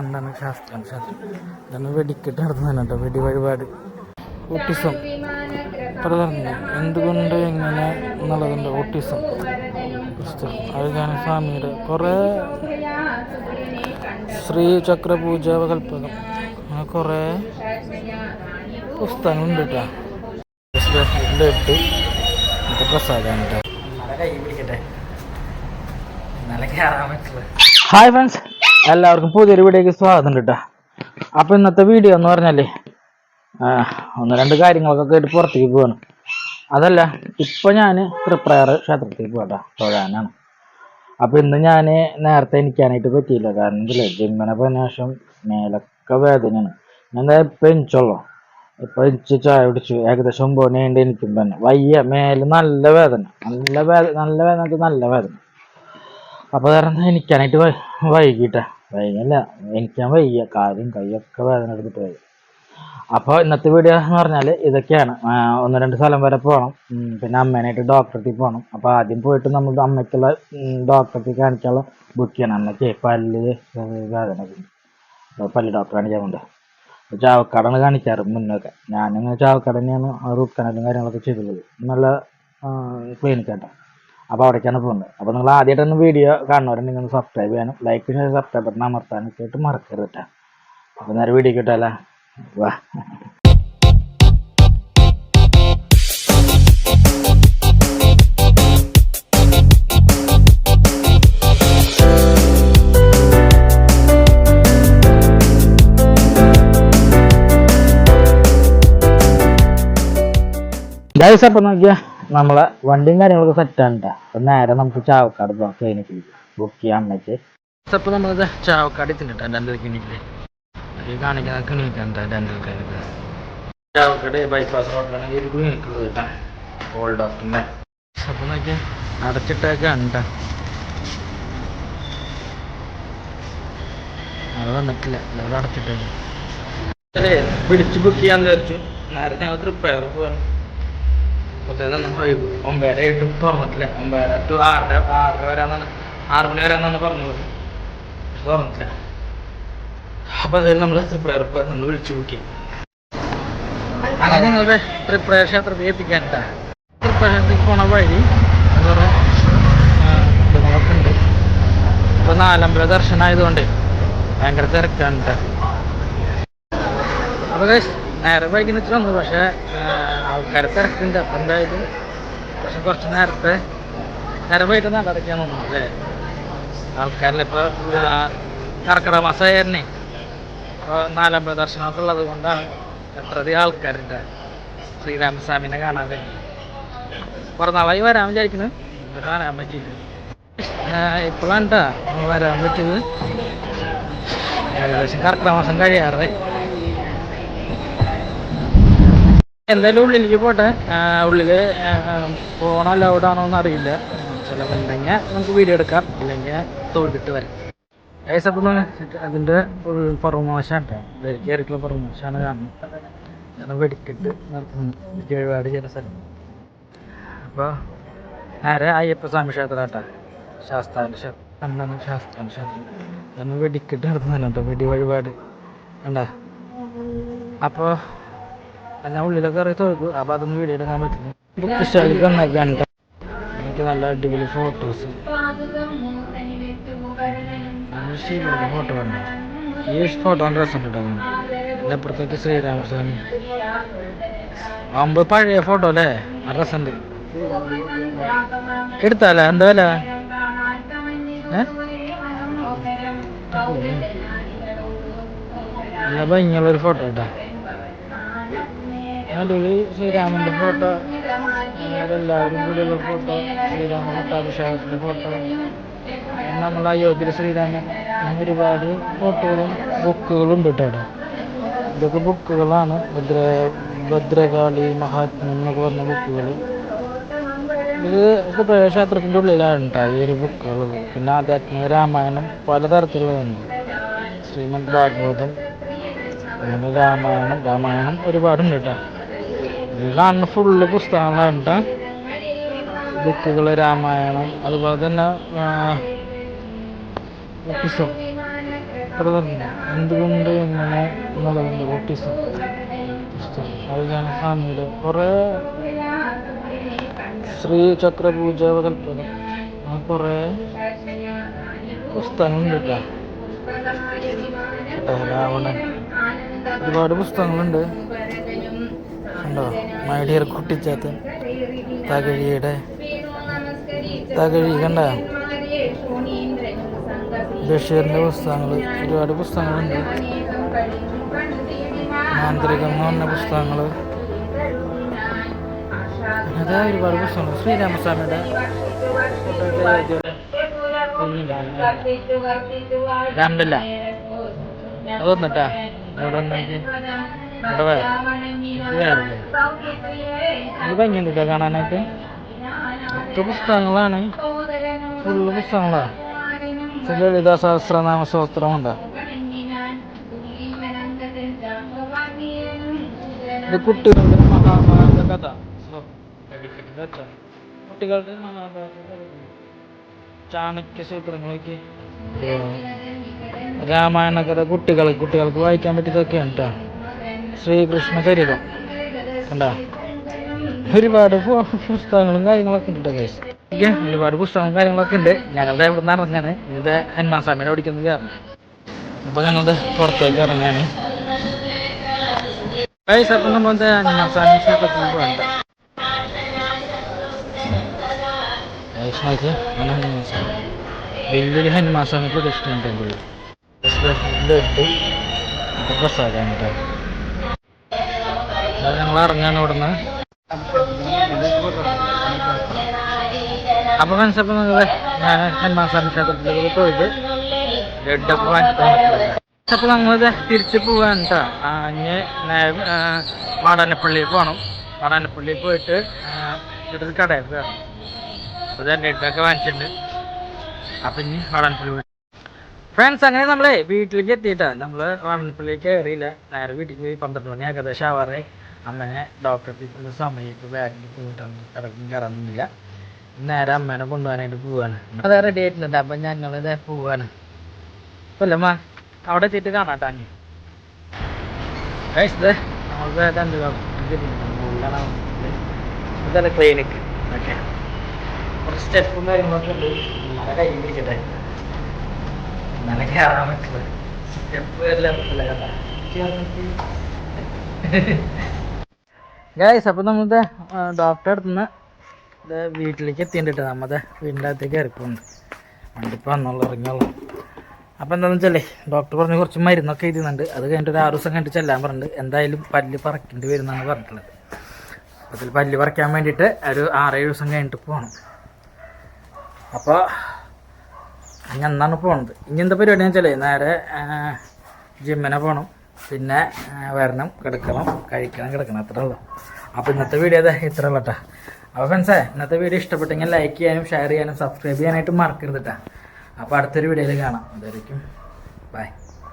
എന്താണ് ശാസ്ത്രം? ശാസ്ത്രം. ഇതാണ് വെടിക്കെട്ട് നടത്തുന്നതാണ് കേട്ടോ വെടി വഴിപാട് ഓട്ടിസം പറഞ്ഞു. എന്തുകൊണ്ട് എങ്ങനെ എന്നുള്ളതുണ്ട് ഓട്ടിസം. പുസ്തകം അതാണ് സ്വാമിയുടെ കുറേ ശ്രീ ചക്ര പൂജ കൽപ്പകം അങ്ങനെ കുറേ പുസ്തകങ്ങളുണ്ട് കേട്ടോ. ഇട്ട് ഇത് പ്രസാദമാണ് കേട്ടോ. Hi friends. എല്ലാവർക്കും പുതിയൊരു വീഡിയോക്ക് സ്വാഗതം കേട്ടോ അപ്പോൾ ഇന്നത്തെ വീഡിയോ എന്ന് പറഞ്ഞാലേ ഒന്ന് രണ്ട് കാര്യങ്ങളൊക്കെ കേട്ട് പുറത്തേക്ക് പോവാണ്. അതല്ല ഇപ്പൊ ഞാൻ തൃപ്രയർ ക്ഷേത്രത്തിൽ പോകട്ടോ തൊഴാനാണ്. അപ്പൊ ഇന്ന് ഞാൻ നേരത്തെ എനിക്കാനായിട്ട് പറ്റിയില്ല കാരണം ഇതില്ലേ ജിമ്മനെ പോയതിനു മേലൊക്കെ വേദനയാണ്. ഞാൻ ഇപ്പൊ എനിച്ചുള്ളൂ ഇപ്പൊ എനിക്ക് ചായ കുടിച്ചു ഏകദേശം ഒമ്പത് മണി കഴിഞ്ഞ് എനിക്കും തന്നെ. വയ്യ മേൽ നല്ല വേദന നല്ല വേദന നല്ല വേദന നല്ല വേദന. അപ്പൊ കാരണം എനിക്കാനായിട്ട് വൈ- വൈകില്ല എനിക്കാൻ വയ്യ. കാലും കൈയൊക്കെ വേദന എടുത്തിട്ട് വരും അപ്പോൾ ഇന്നത്തെ വീഡിയോ എന്ന് പറഞ്ഞാൽ ഇതൊക്കെയാണ്. ഒന്ന് രണ്ട് സ്ഥലം വരെ പോകണം പിന്നെ അമ്മേനായിട്ട് ഡോക്ടറത്തിൽ പോകണം അപ്പോൾ ആദ്യം പോയിട്ട് നമ്മൾ അമ്മയ്ക്കുള്ള ഡോക്ടറത്തിൽ കാണിക്കാനുള്ള ബുക്ക് ചെയ്യണം. അമ്മയ്ക്ക് പല്ല് വേദന പല്ല് ഡോക്ടർ കാണിക്കാൻ കൊണ്ട് ചാവക്കാടാണ് കാണിക്കാറ് മുന്നൊക്കെ. ഞാനിങ്ങനെ ചാവക്കാട് റൂട്ട് കനാലും കാര്യങ്ങളൊക്കെ ചെയ്തിട്ടുള്ളത് നല്ല ക്ലിനിക്കാട്ടോ അപ്പോൾ അവിടേക്കാണ് പോകുന്നത്. അപ്പോൾ നിങ്ങൾ ആദ്യമായിട്ടൊന്ന് വീഡിയോ കാണുന്നവരുണ്ടെങ്കിൽ ഒന്ന് സബ്സ്ക്രൈബ് ചെയ്യാനും ലൈക്ക് ചെയ്യാൻ സബ്സ്ക്രൈബ് ബട്ടൺ അമർത്താനും കേട്ട് മറക്കരുത് കേട്ടോ അപ്പോൾ നേരെ വീഡിയോ കിട്ടാലോ വാ. ഗൈസ് അപ്പം നോക്കിയാ. നമ്മളെ വണ്ടിയും കാര്യങ്ങളൊക്കെ സെറ്റാണ് കേട്ടോ അപ്പം നേരെ നമുക്ക് ചാവക്കാട് ക്ലിനിക്കിൽ ബുക്ക് ചെയ്യാൻ പറ്റി അപ്പം നമ്മൾ ചാവക്കാട് എത്തിട്ടോ ഡെന്റൽ ക്ലിനിക്കിൽ ഈ കാണിക്കുന്ന ക്ലിനിക്കാണ് ഡെന്റൽ ക്ലിനിക്ക് ചാവക്കാട് ബൈപ്പാസ് റോഡിലാണ് ഈ ഒരു ക്ലിനിക്ക് ഉള്ളത് കേട്ടോ. ഓൾഡ് ഡോക്ടറിന്റെ അപ്പോൾ നോക്കിയാ അടച്ചിട്ടേക്കാണ് കേട്ടോ അത് വന്നിട്ടില്ല എല്ലാവരും അടച്ചിട്ടേക്ക്. പിടിച്ച് ബുക്ക് ചെയ്യാന്ന് വിചാരിച്ചു. നേരത്തെ ഞങ്ങൾ തൃപ്പയർ പോകാൻ ഒമ്പതര ഇട്ട് തുറന്നിട്ടില്ല. ഒമ്പതര ടു ആറര ആറര വരാന്നാണ്. ആറ് മണി വരാന്നാണ് പറഞ്ഞത്. തുറന്നിട്ടില്ല. അപ്പൊ അതിൽ നമ്മൾ പ്രിപ്പയർ നമ്മൾ വിളിച്ചു നോക്കി. അങ്ങനെ ഞങ്ങളുടെ ക്ഷേത്രത്തിൽ എത്തിക്കാനിട്ടാ തൃപ്രയർ ക്ഷേത്രത്തിൽ പോണ വഴി ഉണ്ട്. ഇപ്പൊ നാലമ്പല ദർശനമായതുകൊണ്ട് ഭയങ്കര തിരക്കാണ് ട്ടാ. അപ്പൊ നേരെ വൈകി വന്നു. പക്ഷെ ആൾക്കാരെ തിരക്കുണ്ട് അപ്പൊ എന്തായാലും പക്ഷെ കുറച്ച് നേരത്തെ നേരമായിട്ട് നടക്കാൻ തോന്നുന്നു അല്ലേ? ആൾക്കാരിൽ ഇപ്പൊ ആ, കർക്കിടക മാസമായി തന്നെ ഇപ്പൊ നാലമ്പല ദർശനമൊക്കെ ഉള്ളത് കൊണ്ടാണ് എത്രയധികം ആൾക്കാരുണ്ട് ശ്രീരാമസ്വാമിനെ കാണാതെ കുറേ നാളായി വരാൻ വിചാരിക്കുന്നു. ഇത് കാണാൻ പറ്റിയില്ല. ഇപ്പോഴാണ് വരാൻ പറ്റിയത്. ഏകദേശം കർക്കിടക മാസം കഴിയാറായി. എന്തായാലും ഉള്ളിലേക്ക് പോട്ടെ. ഉള്ളിൽ പോണോ ലൗഡ് ആണോ എന്ന് അറിയില്ല. ചിലവുണ്ടെങ്കിൽ നമുക്ക് വീഡിയോ എടുക്കാം. ഇല്ലെങ്കിൽ തോൽക്കിട്ട് വരാം. അതിന്റെ അതിന്റെ പുറമോശാണ് കയറിയിട്ടുള്ള പുറമോശാണ് ഞാൻ വെടിക്കെട്ട് നടത്തുന്നു. ഒരുപാട് ചില സ്ഥലം. അപ്പോൾ നേരെ അയ്യപ്പ സ്വാമി ക്ഷേത്രം കേട്ടോ ശാസ്താവിന്റെ ക്ഷേത്രം എന്താണ് ശാസ്താവിന്റെ ക്ഷേത്രം? ഞാൻ വെടിക്കെട്ട് നടത്തുന്നല്ലോ വെടി വഴിപാട്. ഉണ്ടാ അപ്പോൾ ഞാൻ ഉള്ളിലൊക്കെ തൊഴുതു അപ്പോൾ അതൊന്നും വീഡിയോ എടുക്കാൻ പറ്റില്ല. ബുക്ക് സ്റ്റാളിൽ ട്ടോ. എനിക്ക് നല്ല അടിപൊളി ഫോട്ടോസ് ഫോട്ടോ കണ്ടു ഈ ഫോട്ടോ രസം കിട്ടും എന്റെ അപ്പുറത്തേക്ക് ശ്രീരാമസ്വാമി ആകുമ്പോൾ പഴയ ഫോട്ടോ അല്ലേ? ആ രസമുണ്ട് എടുത്താലേ? എന്താ വില? നല്ല ഭംഗിയുള്ളൊരു ഫോട്ടോ കേട്ടോ അടിപൊളി ശ്രീരാമന്റെ ഫോട്ടോ എല്ലാവരും കൂടിയുള്ള ഫോട്ടോ ശ്രീരാമ പട്ടാഭിഷേകത്തിന്റെ ഫോട്ടോ. നമ്മൾ അയോധ്യയിലെ ശ്രീരാമൻ അങ്ങനെ ഒരുപാട് ഫോട്ടോകളും ബുക്കുകളും ഉണ്ട് കേട്ടോ ഇതൊക്കെ ബുക്കുകളാണ്. ഭദ്ര ഭദ്രകാളി മഹാത്മ്യം എന്നൊക്കെ പറഞ്ഞ ബുക്കുകൾ ഇത് കുട്ടയ ക്ഷേത്രത്തിന്റെ ഉള്ളിലാണ് കേട്ടോ ഈ ഒരു ബുക്കുകൾ പിന്നെ ആധ്യാത്മിക രാമായണം പലതരത്തിലുള്ളതുണ്ട്. ശ്രീമദ് ഭാഗവതം അങ്ങനെ രാമായണം രാമായണം ഒരുപാടുണ്ട് കേട്ടോ ഇത് കാണുന്ന ഫുള്ള് പുസ്തകങ്ങളാണ് കേട്ടോ ബുക്കുകൾ രാമായണം അതുപോലെ തന്നെ പുസ്തകം എന്തുകൊണ്ട് എങ്ങനെ എന്നുള്ളതിന്റെ ഓട്ടിസം? അതുകാണ് സ്വാമിയുടെ കുറേ ശ്രീചക്ര പൂജ കൽപ്പന. ആ കുറേ പുസ്തകങ്ങളുണ്ട് കേട്ടോ, രാവണൻ. ഒരുപാട് പുസ്തകങ്ങളുണ്ട്. ഉണ്ടോ? മൈഡിയർ കുട്ടിച്ചാത്തൻ തകഴിയുടെ തകഴി കണ്ട? ബഷീറിന്റെ പുസ്തകങ്ങൾ ഒരുപാട് പുസ്തകങ്ങളുണ്ട്. മാന്ത്രികം എന്ന് പറഞ്ഞ പുസ്തകങ്ങൾ അതാ ഒരുപാട് പുസ്തകങ്ങൾ ശ്രീരാമസ്വാമിയുടെ രാമനല്ല അതൊന്നിട്ടാ വേ ഇത് ഭംഗിയുണ്ട് കാണാനായിട്ട്? ഒക്കെ പുസ്തകങ്ങളാണ്. ഫുള്ള് പുസ്തകങ്ങളാണ് ലളിത സഹസ്രനാമ സ്തോത്രമുണ്ട്. ഇത് കുട്ടികളുടെ മഹാഭാരത കഥ. കുട്ടികളുടെ മഹാഭാരത കഥ. ചാണക്യ സൂത്രങ്ങളൊക്കെ. രാമായണ കഥ കുട്ടികൾ കുട്ടികൾക്ക് വായിക്കാൻ പറ്റിയതൊക്കെയാണ് കേട്ടോ ശ്രീകൃഷ്ണ കണ്ടോ? ഒരുപാട് പുസ്തകങ്ങളും കാര്യങ്ങളൊക്കെ ഉണ്ട് കേസ്. ഒരുപാട് പുസ്തകങ്ങളും കാര്യങ്ങളൊക്കെ ഉണ്ട്. ഞങ്ങളുടെ ഇവിടെ നിന്ന് ഇറങ്ങാണ്. ഇത് ഹനുമാൻ സ്വാമിയുടെ ഓടിക്കുന്നത് കാരണം. അപ്പൊ ഞങ്ങളുടെ പുറത്തേക്ക് ഇറങ്ങാണ്. ഗൈസ് അപ്പം നമ്മൾ ഹനുമാൻ സ്വാമി ക്ഷേത്രത്തിൽ പോകണ്ട. ഗൈസ് നോക്കിയേ വലിയൊരു ഹനുമാൻ സ്വാമി പ്രതിഷ്ഠ ഉണ്ടെങ്കിൽ പ്രസാദാണ് കേട്ടോ. അത് ഞങ്ങൾ ഇറങ്ങാണ് ഇവിടുന്ന്. അപ്പൊ മനസ്സപ്പം നിങ്ങളെ ഞാൻ ഹനുമാൻ പോയിട്ട് അപ്പൊ നമ്മളിത് തിരിച്ച് പോവാൻ കേട്ടോ ഇനി വാടാനപ്പള്ളിയിൽ പോകണം വാടാനപ്പള്ളിയിൽ പോയിട്ട് ആ, കടയൊക്കെ കയറണം അപ്പോൾ ഞാൻ ലഡ്ഡൊക്കെ വാങ്ങിച്ചിട്ടുണ്ട്. അപ്പൊ ഇനി വാടാനപ്പള്ളി പോയി ഫ്രണ്ട്സ് അങ്ങനെ നമ്മളെ വീട്ടിലേക്ക് എത്തിയിട്ടാ. നമ്മൾ വാടാനപ്പള്ളിയിൽ കയറിയില്ല നേരെ വീട്ടിലേക്ക് പോയി പന്ത്രണ്ട് മണി ഏകദേശം ആവാറേ അമ്മനെ ഡോക്ടറെ എത്തിക്കുന്ന സമയത്ത് ബാഗിൽ പോയിട്ടൊന്നും ഇറങ്ങി കയറുന്നില്ല നേരെ അമ്മേനെ കൊണ്ടുപോകാനായിട്ട് പോവാണ്. അത് റെഡി ആയിട്ടുണ്ട്. അപ്പൊ ഇതേ പോവാണ്. കൊല്ലമ്മ അവിടെ എത്തിയിട്ട് കാണാട്ടാ. Guys, ദേ നമ്മൾക്ക് രണ്ട് ക്ലിനിക് ഓക്കെ കുറച്ച് സ്റ്റെപ്പും കാര്യങ്ങളൊക്കെ ഉണ്ട്. നല്ല കൈ പിടിക്കട്ടെ നല്ല കയറാൻ പറ്റില്ല സ്റ്റെപ്പ് എല്ലാം പറ്റില്ല ഗൈസ് അപ്പം നമ്മുടെ ഡോക്ടറെ അടുത്തുനിന്ന് ഇത് വീട്ടിലേക്ക് എത്തിയിട്ടുണ്ട്. നമ്മുടെ വീടിന്റെ അകത്തേക്ക് ഇറക്കുന്നുണ്ട് വണ്ടിപ്പോൾ വന്നോളൂ ഇറങ്ങിയോളൂ. അപ്പോൾ എന്താണെന്ന് വെച്ചാലേ ഡോക്ടർ പറഞ്ഞ് കുറച്ച് മരുന്നൊക്കെ എഴുതുന്നുണ്ട് അത് കഴിഞ്ഞിട്ട് ഒരു ആറ് ദിവസം കഴിഞ്ഞിട്ട് ചെല്ലാൻ പറഞ്ഞിട്ടുണ്ട്. എന്തായാലും പല്ല് പറക്കേണ്ടി വരുമെന്നാണ് പറഞ്ഞിട്ടുള്ളത്. അതിൽ പല്ല് പറിക്കാൻ വേണ്ടിയിട്ട് ഒരു ആറേഴ് ദിവസം കഴിഞ്ഞിട്ട് പോകണം അപ്പോൾ ഇനി എന്നാണ് പോകുന്നത് ഇനി എന്താ പരിപാടി വെച്ചാലേ നേരെ ജിമ്മിനെ പോകണം പിന്നെ വരണം കിടക്കണം കഴിക്കണം കിടക്കണം. അത്രേ ഉള്ളൂ. അപ്പോൾ ഇന്നത്തെ വീഡിയോ അതെ ഇത്ര ഉള്ളൂ കേട്ടോ അപ്പോൾ ഫ്രണ്ട്സേ ഇന്നത്തെ വീഡിയോ ഇഷ്ടപ്പെട്ടെങ്കിൽ ലൈക്ക് ചെയ്യാനും ഷെയർ ചെയ്യാനും സബ്സ്ക്രൈബ് ചെയ്യാനായിട്ട് മറക്കരുത് കേട്ടോ അപ്പോൾ അടുത്തൊരു വീഡിയോയിൽ കാണാം. അതായിരിക്കും ബൈ